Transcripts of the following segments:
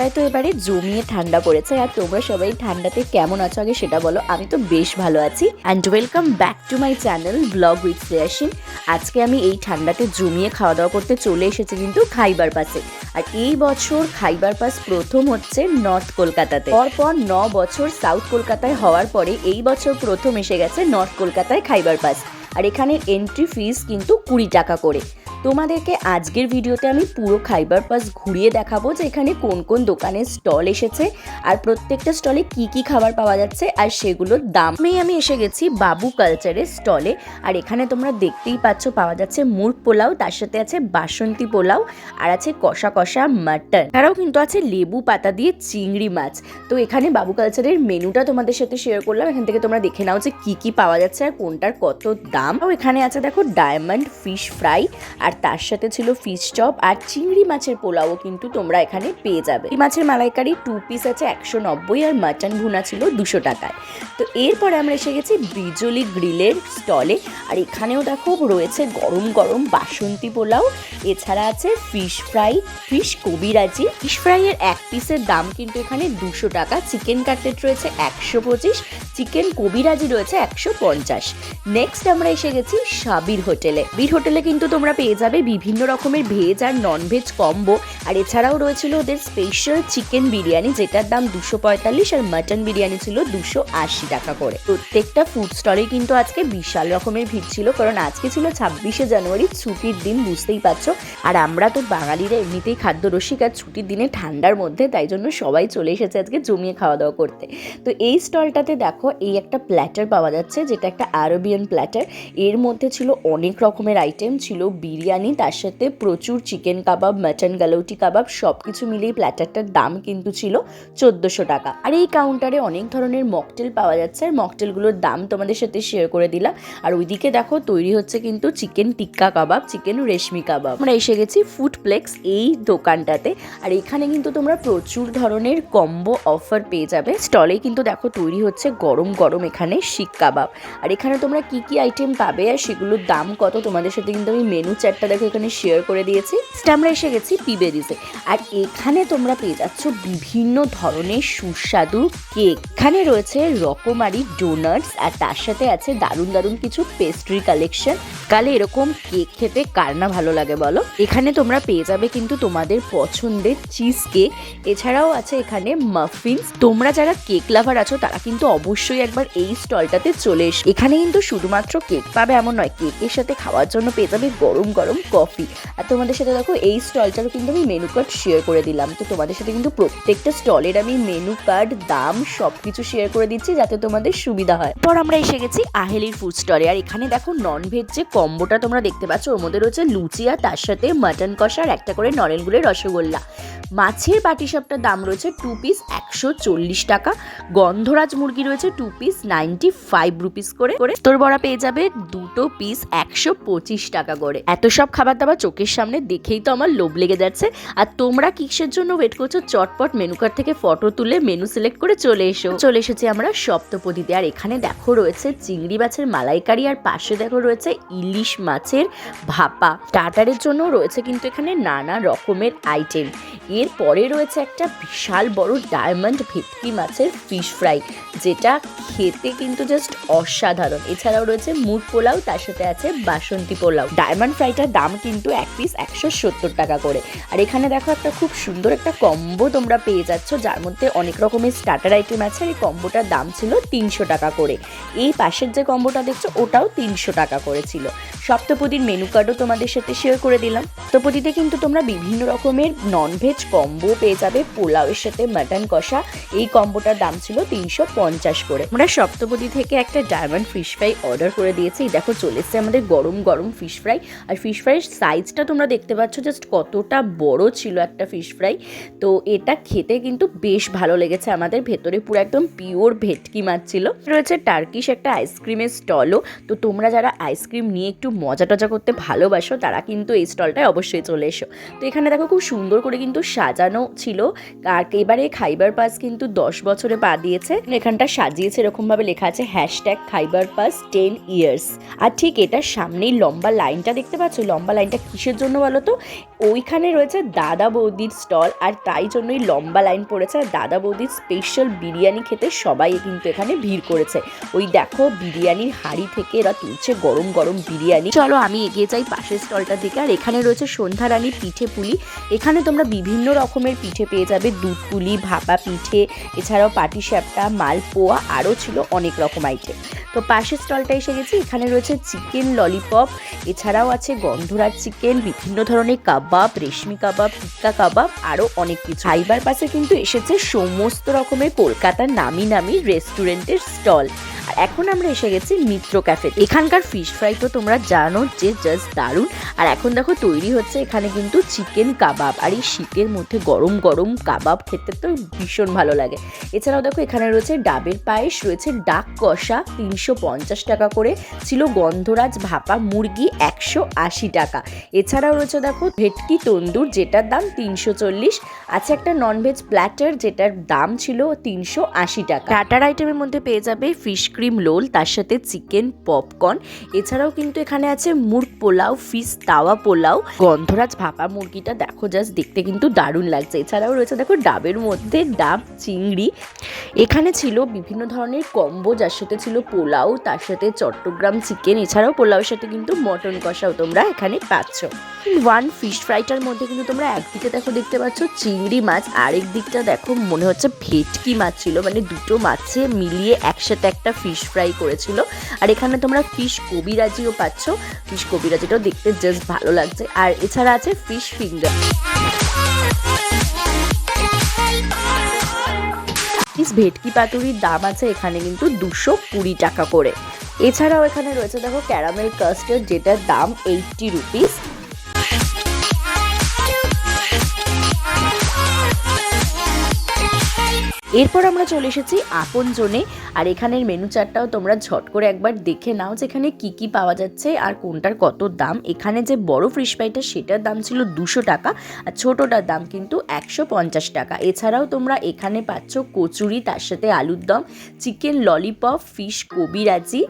কলকাতায় তো এবারে জমিয়ে ঠান্ডা পড়েছে। আর তোমরা সবাই ঠান্ডাতে কেমন আছো আগে সেটা বলো? আমি তো বেশ ভালো আছি। And welcome back to my channel blog with শ্রেয়াসিন আজকে আমি এই ঠান্ডাতে জমিয়ে খাওয়া দাওয়া করতে চলে এসেছি কিন্তু খাইবার পাসে আর এই বছর খাইবার পাস প্রথম হচ্ছে নর্থ কলকাতাতে পরপর ন বছর সাউথ কলকাতায় হওয়ার পরে এই বছর প্রথম এসে গেছে নর্থ কলকাতায় খাইবার পাস আর এখানে এন্ট্রি ফিস কিন্তু কুড়ি টাকা করে। তোমাদেরকে আজকের ভিডিওতে আমি পুরো খাইবার পাস ঘুরিয়ে দেখাবো যে এখানে কোন কোন দোকানের স্টল এসেছে আর প্রত্যেকটা স্টলে কি কি খাবার পাওয়া যাচ্ছে আর সেগুলোর দামেই আমি এসে গেছি বাবু কালচারের স্টলে আর এখানে তোমরা দেখতেই পাচ্ছ পাওয়া যাচ্ছে মুরগ পোলাও, তার সাথে আছে বাসন্তী পোলাও আর আছে কষা কষা মাটন। তারাও কিন্তু আছে লেবু পাতা দিয়ে চিংড়ি মাছ। তো এখানে বাবু কালচারের মেনুটা তোমাদের সাথে শেয়ার করলাম। এখান থেকে তোমরা দেখে নাও যে কি কি পাওয়া যাচ্ছে আর কোনটার কত দাম। এখানে আছে দেখো ডায়মন্ড ফিশ ফ্রাই আর তার সাথে ছিল ফিশ চপ আর চিংড়ি মাছের পোলাও কিন্তু তোমরা এখানে পেয়ে যাবে। এই মাছের মালাইকারি টু পিস আছে একশো নব্বই আর মাটন ভুনা ছিল দুশো টাকায়। তো এরপরে আমরা এসে গেছি বিজলি গ্রিলের স্টলে আর এখানেও দেখো রয়েছে গরম গরম বাসন্তী পোলাও, এছাড়া আছে ফিশ ফ্রাই ফিশ কবিরাজি। ফিশ ফ্রাইয়ের এক পিসের দাম কিন্তু এখানে দুশো টাকা। চিকেন কাটলেট রয়েছে একশো পঁচিশ চিকেন কবিরাজি রয়েছে একশো পঞ্চাশ। নেক্সট আমরা এসে গেছি সাবির হোটেলে বীর হোটেলে কিন্তু তোমরা পেয়ে যাবে বিভিন্ন রকমের ভেজ আর নন ভেজ কম্বো আর এছাড়াও রয়েছিল ওদের স্পেশাল চিকেন বিরিয়ানি, যেটার দাম দুশো পঁয়তাল্লিশ আর মাটন বিরিয়ানি ছিল দুশো আশি টাকা করে। প্রত্যেকটা ফুড স্টলে কিন্তু আজকে বিশাল রকমের ভিড় ছিল, কারণ আজকে ছিল ছাব্বিশে জানুয়ারি, ছুটির দিন, বুঝতেই পারছ। আর আমরা তো বাঙালিরা এমনিতেই খাদ্য রসিক আর ছুটির দিনে ঠান্ডার মধ্যে, তাই জন্য সবাই চলে এসেছে আজকে জমিয়ে খাওয়া দাওয়া করতে। তো এই স্টলটাতে দেখো, এই একটা প্ল্যাটার পাওয়া যাচ্ছে, যেটা একটা আরবিয়ান প্ল্যাটার এর মধ্যে ছিল অনেক রকমের আইটেম ছিল বিরিয়ানি তার সাথে প্রচুর চিকেন কাবাব মাটন গালৌটি কাবাব সব কিছু মিলিয়ে প্ল্যাটারটার দাম কিন্তু ছিল চোদ্দোশো টাকা। আর এই কাউন্টারে অনেক ধরনের মকটেল পাওয়া যাচ্ছে। আর মকটেলগুলোর দাম তোমাদের সাথে শেয়ার করে দিলাম। আর ওইদিকে দেখো, তৈরি হচ্ছে কিন্তু চিকেন টিক্কা কাবাব চিকেন রেশমি কাবাব আমরা এসে গেছি ফুড প্লেক্স এই দোকানটাতে। আর এখানে কিন্তু তোমরা প্রচুর ধরনের কম্বো অফার পেয়ে যাবে। স্টলে কিন্তু দেখো, তৈরি হচ্ছে গরম গরম এখানে শিক কাবাব আর এখানে তোমরা কি কি আইটেম পাবে আর সেগুলোর দাম কত, তোমাদের সাথে কিন্তু আমি মেনু চারটা দেখো এখানে শেয়ার করে দিয়েছি। আমরা এসে গেছি পিবেরিজে আর এখানে তোমরা পেয়ে যাচ্ছ বিভিন্ন ধরনের সুস্বাদু কেক। এখানে রয়েছে রকমারি ডোনাটস আর তার সাথে আছে দারুণ দারুণ কিছু পেস্ট্রি কালেকশন কালে এরকম কেক খেতে কার না ভালো লাগে বলো? এখানে তোমরা পেয়ে যাবে কিন্তু তোমাদের পছন্দের চিজ কেক এছাড়াও আছে এখানে মাফিনস তোমরা যারা কেক লাভার আছো, তারা কিন্তু অবশ্যই একবার এই স্টলটাতে চলে এসো এখানে কিন্তু শুধুমাত্র কেক পাবে এমন নয় কেকের সাথে খাওয়ার জন্য পেয়ে যাবে গরম গরম কফি। আর তোমাদের সাথে দেখো, এই স্টলটারও কিন্তু আমি মেনু কার্ড শেয়ার করে দিলাম। তো তোমাদের সাথে কিন্তু প্রত্যেকটা স্টলের আমি মেনু কার্ড দাম সব কিছু শেয়ার করে দিচ্ছি যাতে তোমাদের সুবিধা হয়। পর আমরা এসে গেছি আহেলির ফুড স্টলে আর এখানে দেখো নন ভেজ যে কম্বোটা তোমরা দেখতে পাচ্ছ, ওর মধ্যে রয়েছে লুচি আর তার সাথে মাটন কষা আর একটা করে নরেনগুলের রসগোল্লা। মাছের বাটি পাটিসাপটার দাম রয়েছে টু পিস একশো চল্লিশ টাকা, গন্ধরাজ মুরগি রয়েছে two piece ninety five rupees করে। করে তোর বড়া পেয়ে যাবে দুটো পিস একশো পঁচিশ টাকা করে। এত সব খাবার দাবার চোখের সামনে দেখেই তো আমার লোভ লেগে যাচ্ছে। আর তোমরা কিসের জন্য ওয়েট করছ? চটপট মেনু কার্ড থেকে ফটো তুলে মেনু সিলেক্ট করে চলে এসো। চলে এসেছি আমরা সপ্তপদীতে। আর এখানে দেখো রয়েছে চিংড়ি মাছের মালাইকারি আর পাশে দেখো রয়েছে ইলিশ মাছের ভাপা। টাটারের জন্য রয়েছে কিন্তু এখানে নানা রকমের আইটেম এরপরে রয়েছে একটা বিশাল বড় ডায়মন্ড ভেটকি মাছের ফিশ ফ্রাই যেটা খেতে কিন্তু জাস্ট অসাধারণ। এছাড়াও রয়েছে মুড পোলাও, তার সাথে আছে বাসন্তী পোলাও। ডায়মন্ড ফ্রাইটার দাম কিন্তু এক পিস একশো সত্তর টাকা করে। আর এখানে দেখো একটা খুব সুন্দর একটা কম্বো তোমরা পেয়ে যাচ্ছ, যার মধ্যে অনেক রকমের স্টার্টার আইটেম আছে। এই কম্বোটার দাম ছিল তিনশো টাকা করে। এই পাশের যে কম্বোটা দেখছ, ওটাও তিনশো টাকা করে ছিল। সপ্তপদীর মেনু কার্ডও তোমাদের সাথে শেয়ার করে দিলাম। সপ্তপদীতে কিন্তু তোমরা বিভিন্ন রকমের নন ভেজ কম্বো পেয়ে যাবে পোলাওয়ের সাথে মাটন কষা। এই কম্বোটার দাম ছিল তিনশো পঞ্চাশ করে। আমরা সপ্তপদী থেকে একটা ডায়মন্ড ফিশ ফ্রাই অর্ডার করে দিয়েছি। দেখো, চলে এসছে আমাদের গরম গরম ফিশ ফ্রাই আর ফিশ ফ্রাইয়ের সাইজটা তোমরা দেখতে পাচ্ছ জাস্ট কতটা বড় ছিল একটা ফিশ ফ্রাই তো এটা খেতে কিন্তু বেশ ভালো লেগেছে আমাদের। ভেতরে পুরো একদম পিওর ভেটকি মাছ ছিল। রয়েছে টার্কিশ একটা আইসক্রিমের স্টলও তো তোমরা যারা আইসক্রিম নিয়ে একটু মজা টজা করতে ভালোবাসো, তারা কিন্তু এই স্টলটায় অবশ্যই চলে এসো। তো এখানে দেখো, খুব সুন্দর করে কিন্তু সাজানো ছিল। আর এবারে খাইবার পাস কিন্তু দশ বছরে পা দিয়েছে। এখানটা সাজিয়েছে, এরকমভাবে লেখা আছে hashtag Khyber pass ten years আর ঠিক এটার সামনেই লম্বা লাইনটা দেখতে পাচ্ছ? লম্বা লাইনটা কিসের জন্য বলো তো? ওইখানে রয়েছে দাদা বৌদির স্টল, আর তাই জন্যই লম্বা লাইন পড়েছে। আর দাদা বৌদির স্পেশাল বিরিয়ানি খেতে সবাই কিন্তু এখানে ভিড় করেছে। ওই দেখো বিরিয়ানির হাঁড়ি থেকে এরা তুলছে গরম গরম বিরিয়ানি। চলো আমি এগিয়ে যাই পাশের স্টলটার দিকে আর এখানে রয়েছে সন্ধ্যারানী পিঠে পুলি। এখানে তোমরা বিভিন্ন রকমের পিঠে পেয়ে যাবে। দুধ পুলি ভাপা পিঠে, এছাড়াও পাটিসাপটা, মালপোয়া, আরও ছিল অনেক রকম আইটেম তো পাশের স্টলটা এসে গেছি। এখানে রয়েছে চিকেন ললিপপ এছাড়াও আছে গন্ধরাজ চিকেন, বিভিন্ন ধরনের কাবাব, রেশমি কাবাব, টিক্কা কাবাব, আরও অনেক কিছু। খাইবার পাশে কিন্তু এসেছে সমস্ত রকমের কলকাতার নামি নামি রেস্টুরেন্টের স্টল আর এখন আমরা এসে গেছি মিত্র ক্যাফে এখানকার ফিশ ফ্রাই তো তোমরা জানো যে জাস্ট দারুণ। আর এখন দেখো তৈরি হচ্ছে এখানে কিন্তু চিকেন কাবাব আর এই শীতের মধ্যে গরম গরম কাবাব খেতে তো ভীষণ ভালো লাগে। এছাড়াও দেখো এখানে রয়েছে ডাবের পায়েস, রয়েছে ডাক কষা, তিনশো পঞ্চাশ টাকা করে। ছিল গন্ধরাজ ভাপা মুরগি একশো আশি টাকা। এছাড়াও রয়েছে দেখো ভেটকি তন্দুর, যেটার দাম তিনশো চল্লিশ। আছে একটা ননভেজ প্ল্যাটার যেটার দাম ছিল তিনশো আশি টাকা। টাটার আইটেমের মধ্যে পেয়ে যাবে ফিশ ক্রিম রোল তার সাথে চিকেন পপকর্ন এছাড়াও কিন্তু এখানে আছে মুরগ পোলাও ফিশ তাওয়া পোলাও। গন্ধরাজ ভাপা মুরগিটা দেখো জাস্ট দেখতে কিন্তু দারুণ লাগছে। এছাড়াও রয়েছে দেখো ডাবের মধ্যে ডাব, চিংড়ি। এখানে ছিল বিভিন্ন ধরনের কম্বো যার সাথে ছিল পোলাও, তার সাথে চট্টগ্রাম চিকেন এছাড়াও পোলাওর সাথে কিন্তু মটন কষাও তোমরা এখানে পাচ্ছ। ওয়ান ফিশ ফ্রাইটার মধ্যে কিন্তু তোমরা একদিকে দেখো দেখতে পাচ্ছ চিংড়ি মাছ, আরেক দিকটা দেখো মনে হচ্ছে ভেটকি মাছ ছিল মানে দুটো মাছে মিলিয়ে একসাথে একটা ফিশ ফ্রাই করেছিল। আর এখানে তোমরা ফিশ কবিরাজিও পাচ্ছ ফিশ কবিরাজিটাও দেখতে জাস্ট ভালো লাগছে। আর এছাড়া আছে ফিশ ফিঙ্গার পিস ভেটকি পাতুরির দাম আছে এখানে কিন্তু দুশো কুড়ি টাকা করে। এছাড়াও এখানে রয়েছে দেখো ক্যারামেল কাস্টার্ড যেটার দাম এইটটি রুপিস এরপর আমরা চলে এসেছি আপন জোনে, আর এখানের মেনু চারটাও তোমরা ঝট করে একবার দেখে নাও যে এখানে কি কি পাওয়া যাচ্ছে আর কোনটার কত দাম। এখানে যে বড় ফিশ ফ্রাইটা সেটার দাম ছিল দুশো টাকা, আর ছোটোটার দাম কিন্তু একশো পঞ্চাশ টাকা। এছাড়াও তোমরা এখানে পাচ্ছ কচুরি, তার সাথে আলুর দম চিকেন ললিপপ ফিশ কবিরাজি।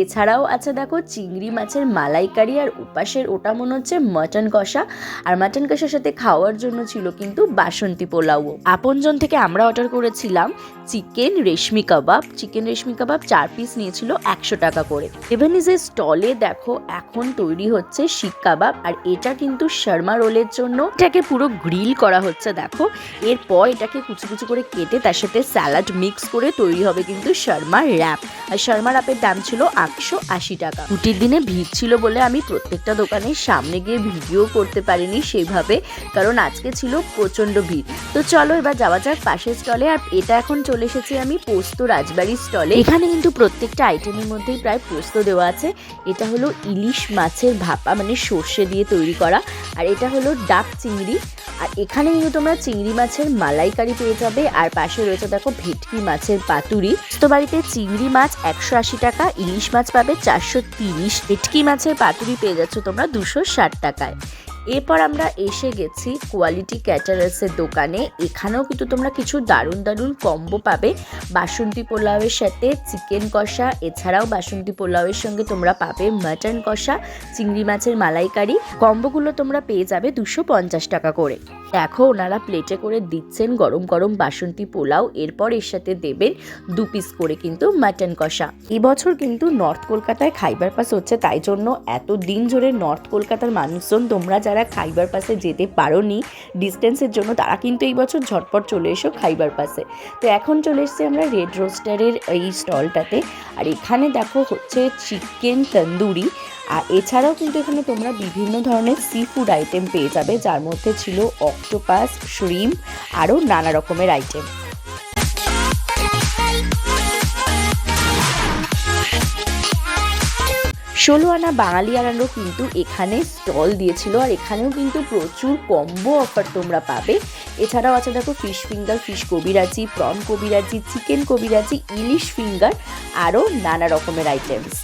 এছাড়াও আছে দেখো চিংড়ি মাছের মালাইকারি, আর উপাসের ওটা মনে হচ্ছে মাটন কষা। আর মাটন কষার সাথে খাওয়ার জন্য ছিল কিন্তু বাসন্তী পোলাও। আপনজন থেকে আমরা অর্ডার করেছিলাম চিকেন রেশমি কাবাব। চিকেন রেশমি কাবাব চার পিস নিয়েছিল একশো টাকা করে। এভেনিজের স্টলে দেখো, এখন তৈরি হচ্ছে শিক কাবাব আর এটা কিন্তু শর্মা রোলের জন্য। এটাকে পুরো গ্রিল করা হচ্ছে, দেখো। এরপর এটাকে কুচি কুচি করে কেটে তার সাথে স্যালাড মিক্স করে তৈরি হবে কিন্তু শর্মা র্যাপ আর শর্মা র্যাপের দাম ছিল একশো আশি টাকা। ছুটির দিনে ভিড় ছিল বলে আমি প্রত্যেকটা দোকানের সামনে গিয়ে ভিডিও করতে পারিনি সেভাবে, কারণ আজকে ছিল প্রচণ্ড ভিড়। তো চলো এবার যাওয়া যাক পাশের স্টলে। আর এটা এখন চলে এসেছি আমি পোস্ত রাজবাড়ির স্টলে। এখানে কিন্তু প্রত্যেকটা আইটেমের মধ্যেই প্রায় পোস্ত দেওয়া আছে। এটা হলো ইলিশ মাছের ভাপা মানে সর্ষে দিয়ে তৈরি করা। আর এটা হলো ডাক চিংড়ি। আর এখানে কিন্তু তোমরা চিংড়ি মাছের মালাইকারি পেয়ে যাবে। আর পাশে রয়েছে দেখো ভেটকি মাছের পাতুরি। তো বাড়িতে চিংড়ি মাছ একশো আশি টাকা, ইলিশ মাছ পাবে চারশো তিরিশ। ভেটকি মাছের পাতুরি পেয়ে যাচ্ছ তোমরা দুশো ষাট টাকায়। এরপর আমরা এসে গেছি কোয়ালিটি ক্যাটারার্সের দোকানে। এখানেও কিন্তু তোমরা কিছু দারুণ দারুণ কম্বো পাবে। বাসন্তী পোলাওয়ের সাথে চিকেন কষা, এছাড়াও বাসন্তী পোলাওয়ের সঙ্গে তোমরা পাবে মাটন কষা, চিংড়ি মাছের মালাইকারি। কম্বোগুলো তোমরা পেয়ে যাবে দুশো পঞ্চাশ টাকা করে। দেখো, ওনারা প্লেটে করে দিচ্ছেন গরম গরম বাসন্তী পোলাও। এরপর এর সাথে দেবেন দু পিস করে কিন্তু মাটন কষা। এবছর কিন্তু নর্থ কলকাতায় খাইবার পাস হচ্ছে, তাই জন্য এত দিন ধরে নর্থ কলকাতার মানুষজন তোমরা যারা খাইবার পাসে যেতে পারোনি ডিস্টেন্সের জন্য তারা কিন্তু এই বছর ঝটপট চলে এসো খাইবার পাসে তো এখন চলে এসেছি আমরা রেড রোস্টারের এই স্টলটাতে। আর এখানে দেখো হচ্ছে চিকেন তন্দুরি আর এছাড়াও কিন্তু এখানে তোমরা বিভিন্ন ধরনের সি ফুড আইটেম পেয়ে যাবে, যার মধ্যে ছিল অক্টোপাস শ্রিম আরও নানা রকমের আইটেম ষোলো আনা বাঙালি আনারও কিন্তু এখানে স্টল দিয়েছিল আর এখানেও কিন্তু প্রচুর কম্বো অফার তোমরা পাবে। এছাড়াও আছে দেখো ফিশ ফিঙ্গার ফিশ কবিরাজি প্রন কবিরাজি চিকেন কবিরাজি, ইলিশ ফিঙ্গার আরও নানা রকমের আইটেমস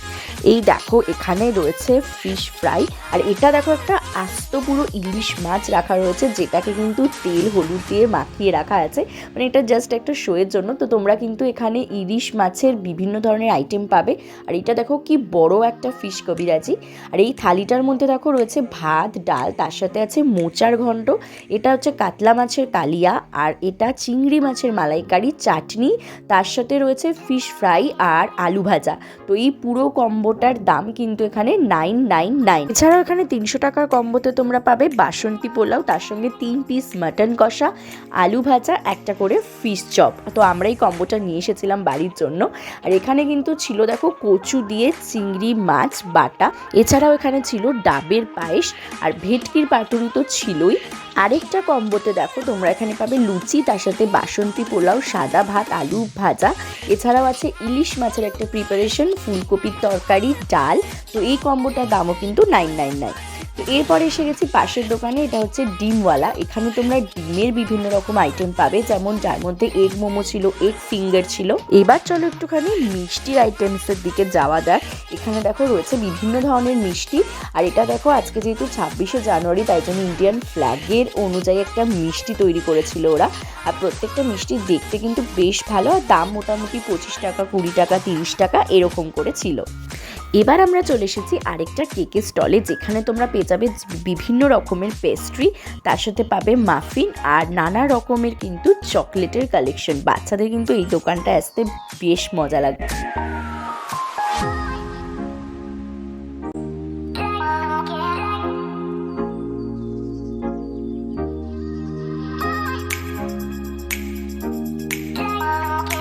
এই দেখো, এখানে রয়েছে ফিশ ফ্রাই আর এটা দেখো একটা আস্ত পুরো ইলিশ মাছ রাখা রয়েছে, যেটাকে কিন্তু তেল হলুদ দিয়ে মাখিয়ে রাখা আছে। মানে এটা জাস্ট একটা শোয়ের জন্য। তো তোমরা কিন্তু এখানে ইলিশ মাছের বিভিন্ন ধরনের আইটেম পাবে। আর এটা দেখো কি বড় একটা ফিশ কবিরাজি। আর এই থালিটার মধ্যে দেখো রয়েছে ভাত, ডাল, তার সাথে আছে মোচার ঘন্ট। এটা হচ্ছে কাতলা মাছের কালিয়া, আর এটা চিংড়ি মাছের মালাইকারি চাটনি। তার সাথে রয়েছে ফিশ ফ্রাই আর আলু ভাজা। তো এই পুরো কম্বোটার দাম কিন্তু এখানে নাইন নাইন নাইন এছাড়াও এখানে তিনশো টাকার কম্বোতে তোমরা পাবে বাসন্তী পোলাও, তার সঙ্গে তিন পিস মাটন কষা, আলু ভাজা, একটা করে ফিশ চপ তো আমরা এই কম্বোটা নিয়ে এসেছিলাম বাড়ির জন্য। আর এখানে কিন্তু ছিল দেখো কচু দিয়ে চিংড়ি, মাছ, বাটা। এছাড়াও এখানে ছিল ডাবের পায়েস। আর ভেটকির পাতুরি তো ছিলই। আরেকটা কম্বোতে দেখো, তোমরা এখানে পাবে লুচি, তার সাথে বাসন্তী পোলাও, সাদা ভাত, আলু ভাজা। এছাড়াও আছে ইলিশ মাছের একটা প্রিপারেশন ফুলকপির তরকারি, ডাল। তো এই কম্বোটার দামও কিন্তু নাইন নাইন নাইন এরপরে এসে গেছি পাশের দোকানে, এটা হচ্ছে ডিমওয়ালা। এখানে তোমরা ডিমের বিভিন্ন রকম আইটেম পাবে, যেমন যার মধ্যে এগ মোমো ছিল এগ ফিঙ্গার ছিল। এবার চলো একটুখানি মিষ্টির আইটেমসের দিকে যাওয়া যাক। এখানে দেখো রয়েছে বিভিন্ন ধরনের মিষ্টি, আর এটা দেখো আজকে যেহেতু ছাব্বিশে জানুয়ারি, তাই জন্য ইন্ডিয়ান ফ্ল্যাগের অনুযায়ী একটা মিষ্টি তৈরি করেছিল ওরা। আর প্রত্যেকটা মিষ্টি দেখতে কিন্তু বেশ ভালো, আর দাম মোটামুটি পঁচিশ টাকা, কুড়ি টাকা, তিরিশ টাকা, এরকম করে ছিল। এবার আমরা চলে এসেছি আরেকটা কেকের স্টলে, যেখানে তোমরা পেয়ে যাবে বিভিন্ন রকমের পেস্ট্রি তার সাথে পাবে মাফিন আর নানা রকমের কিন্তু চকলেটের কালেকশন বাচ্চাদের কিন্তু এই দোকানটা আসতে বেশ মজা লাগবে।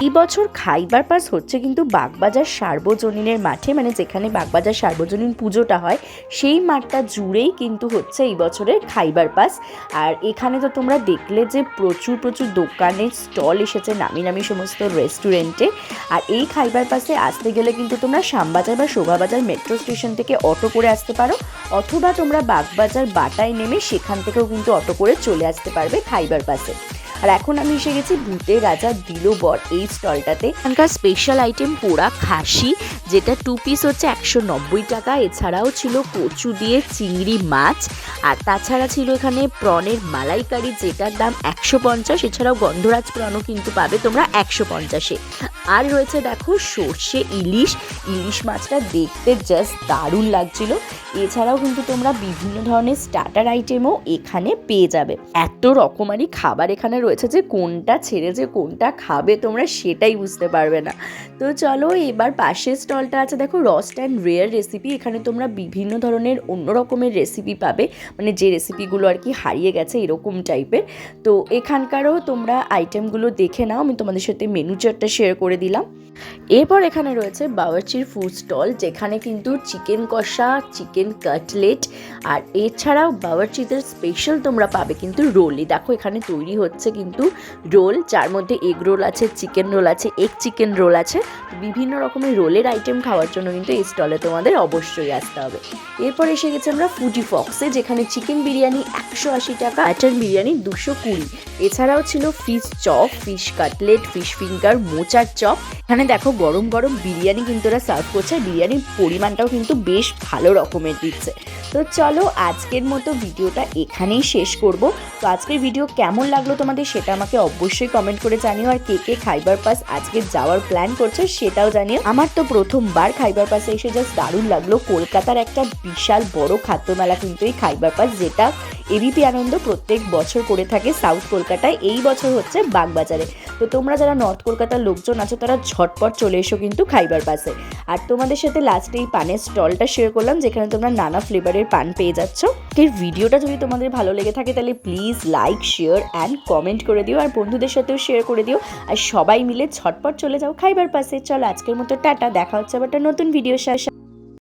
এই বছর খাইবার পাস হচ্ছে কিন্তু বাগবাজার সার্বজনীনের মাঠে মানে যেখানে বাগবাজার সার্বজনীন পুজোটা হয়, সেই মাঠটা জুড়েই কিন্তু হচ্ছে এই বছরের খাইবার পাস। আর এখানে তো তোমরা দেখলে যে প্রচুর প্রচুর দোকানের স্টল এসেছে, নামি নামি সমস্ত রেস্টুরেন্টে। আর এই খাইবার পাসে আসতে গেলে কিন্তু তোমরা শ্যামবাজার বা শোভাবাজার মেট্রো স্টেশন থেকে অটো করে আসতে পারো, অথবা তোমরা বাগবাজার বাটায় নেমে সেখান থেকেও কিন্তু অটো করে চলে আসতে পারবে খাইবার পাসে। আর এখন আমি এসে গেছি ভূতের রাজা দিলোবর এই স্টলটাতে। এখানকার স্পেশাল আইটেম পোড়া খাসি, যেটা টু পিস হচ্ছে একশো নব্বই টাকা। এছাড়াও ছিল কচু দিয়ে চিংড়ি মাছ। আর তাছাড়া ছিল এখানে প্রনের মালাইকারি, যেটার দাম একশো পঞ্চাশ। এছাড়াও গন্ধরাজ প্রণও কিন্তু পাবে তোমরা একশো পঞ্চাশে। আর রয়েছে দেখো সর্ষে, ইলিশ। ইলিশ মাছটা দেখতে জাস্ট দারুণ লাগছিল। এছাড়াও কিন্তু তোমরা বিভিন্ন ধরনের স্টার্টার আইটেমও এখানে পেয়ে যাবে। এত রকমারি খাবার এখানে রয়েছে যে কোনটা ছেড়ে যে কোনটা খাবে তোমরা সেটাই বুঝতে পারবে না। তো চলো এবার পাশের স্টলটা আছে দেখো রস্ট অ্যান্ড রেয়ার রেসিপি এখানে তোমরা বিভিন্ন ধরনের অন্য রকমের রেসিপি পাবে। মানে যে রেসিপিগুলো আর কি হারিয়ে গেছে এরকম টাইপের তো এখানকারও তোমরা আইটেমগুলো দেখে নাও। আমি তোমাদের সাথে মেনু চার্টটা শেয়ার করে দিলাম। এরপর এখানে রয়েছে বাওয়ার্চির ফুড স্টল যেখানে কিন্তু চিকেন কষা চিকেন কাটলেট আর এছাড়াও বাওয়ার্চিদের স্পেশাল তোমরা পাবে কিন্তু রোলই। দেখো এখানে তৈরি হচ্ছে কিন্তু রোল, যার মধ্যে এগ রোল আছে চিকেন রোল আছে এগ চিকেন রোল আছে। বিভিন্ন রকমের রোলের আইটেম খাওয়ার জন্য কিন্তু এই স্টলে তোমাদের অবশ্যই আসতে হবে। এরপর এসে গেছে আমরা ফুডি ফক্সে যেখানে চিকেন বিরিয়ানি একশো আশি টাকা মাটন বিরিয়ানি দুশো কুড়ি। এছাড়াও ছিল fish chop fish cutlet fish finger মোচার চপ এখানে দেখো গরম গরম বিরিয়ানি কিন্তু ওরা সার্ভ করছে, আর বিরিয়ানির পরিমাণটাও কিন্তু বেশ ভালো রকমের দিচ্ছে। তো চলো আজকের মতো ভিডিওটা এখানেই শেষ করব। তো আজকের ভিডিও কেমন লাগল তোমাদের সেটা আমাকে অবশ্যই কমেন্ট করে জানিও। আর কে কে খাইবার পাস আজকে যাওয়ার প্ল্যান করছে সেটাও জানিও। আমার তো প্রথমবার খাইবার পাসে, এসে জাস্ট দারুণ লাগল। কলকাতার একটা বিশাল বড় খাদ্য মেলা কিন্তু এই খাইবার পাস, যেটা এবিপি আনন্দ প্রত্যেক বছর করে থাকে সাউথ কলকাতায়। এই বছর হচ্ছে বাগবাজারে। তো তোমরা যারা নর্থ কলকাতার লোকজন আছো তারা ঝটপট চলে এসো কিন্তু খাইবার পাসে আর তোমাদের সাথে লাস্টে এই পানের স্টলটা শেয়ার করলাম, যেখানে তোমরা নানা ফ্লেভারের পান পেয়ে যাচ্ছ। এর ভিডিওটা যদি তোমাদের ভালো লেগে থাকে, তাহলে please like share and comment করে দিও। আর বন্ধুদের সাথেও শেয়ার করে দিও। আর সবাই মিলে ঝটপট চলে যাও খাইবার পাসে চলো আজকের মতো টাটা, দেখা হচ্ছে আবার একটা নতুন ভিডিও